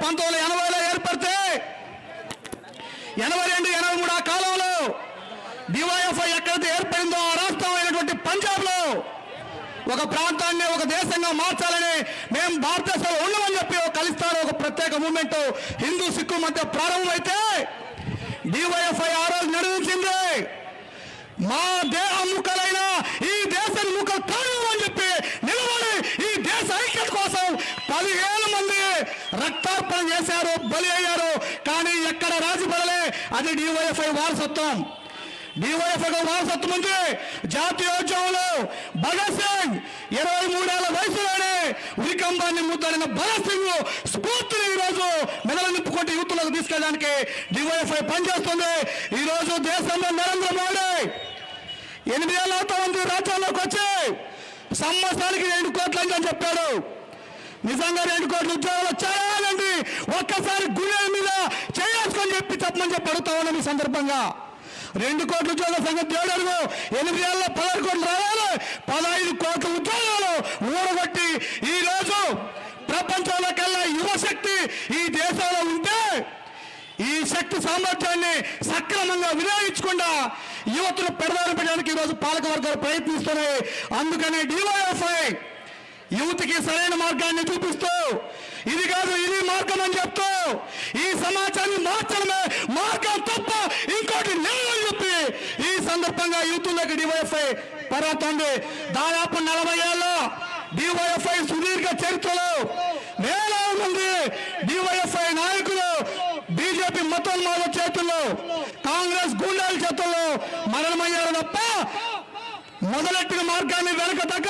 పంతొమ్మిది వందల ఎనభైలో ఏర్పడితే ఎనభై రెండు ఎనభై మూడు ఆ కాలంలో డివైఎఫ్ఐ ఎక్కడైతే ఏర్పడిందో ఆ రాష్ట్రం అయినటువంటి పంజాబ్లో ఒక ప్రాంతాన్ని ఒక దేశంగా మార్చాలని మేము భారతదేశంలో ఉండమని చెప్పి ఒక కలిస్తారు ఒక ప్రత్యేక మూమెంట్ హిందూ సిక్కు మధ్య ప్రారంభమైతే డివైఎఫ్ఐ ఆ రోజు నిర్వహించింది మా దేహ ముక్కలైన ఈ దేశం ముక్కలు కాదు అని చెప్పి నిలబడి ఈ దేశ ఐక్యత కోసం పదిహేను మంది సమర్పణ చేశారు బలి అయ్యారు. కానీ ఎక్కడ రాజిపడలే అది డివైఎఫ్ఐ వారసత్వం. డివైఎఫ్ఐ వారసత్వం ఉంది. జాతీయోద్యమంలో భగత్ సింగ్ ఇరవై మూడేళ్ళ వయసులోనే ఉరికంబాన్ని ముద్దాడిన భగత్ సింగ్ స్ఫూర్తిని ఈరోజు మెదలు నింపుకుంటూ యూత్లోకి తీసుకెళ్ళడానికి డివైఎఫ్ఐ పనిచేస్తుంది. ఈరోజు దేశంలో నరేంద్ర మోడీ ఎనిమిదేళ్ళ అవుతా ఉంది రాజ్యాల్లోకి వచ్చి సంవత్సరానికి రెండు కోట్లు అని చెప్పాడు. నిజంగా రెండు కోట్లు ఉద్యోగం వచ్చాయండి ఒక్కసారి గుండెల మీద చేసుకొని చెప్పి చెప్పి అడుగుతా ఉన్నాను ఈ సందర్భంగా. రెండు కోట్ల ఉద్యోగాల సంగతి దేవుడు ఎనిమిది ఏళ్ళ పదహారు కోట్లు రావాలి. పదహైదు కోట్ల ఉద్యోగాలు ఊడగొట్టి ఈ రోజు ప్రపంచంలో కల్లా యువశక్తి ఈ దేశంలో ఉంటే ఈ శక్తి సామర్థ్యాన్ని సక్రమంగా వినియోగించకుండా యువతను పెడదారు పెట్టడానికి ఈరోజు పాలకవర్గాలు ప్రయత్నిస్తున్నాయి. అందుకనే డివైఎఫ్ఐ యువతికి సరైన మార్గాన్ని చూపిస్తూ ఇది కాదు ఇది మార్గం అని చెప్తూ ఈ సమాజాన్ని మార్చ మార్గం తప్ప ఇంకోటి లేదని చెప్పి ఈ సందర్భంగా యూతులకు డివైఎఫ్ఐ పర్వతుంది దాదాపు నలభై ఏళ్ళు డివైఎఫ్ఐ సుదీర్ఘ చరిత్రలో వేలాది మంది డివైఎఫ్ఐ నాయకులు బీజేపీ మతోన్మాద చేతుల్లో కాంగ్రెస్ గూండాల చేతుల్లో మరణమయ్యారు తప్ప మొదలెట్టిన మార్గాన్ని వెనక తగ్గ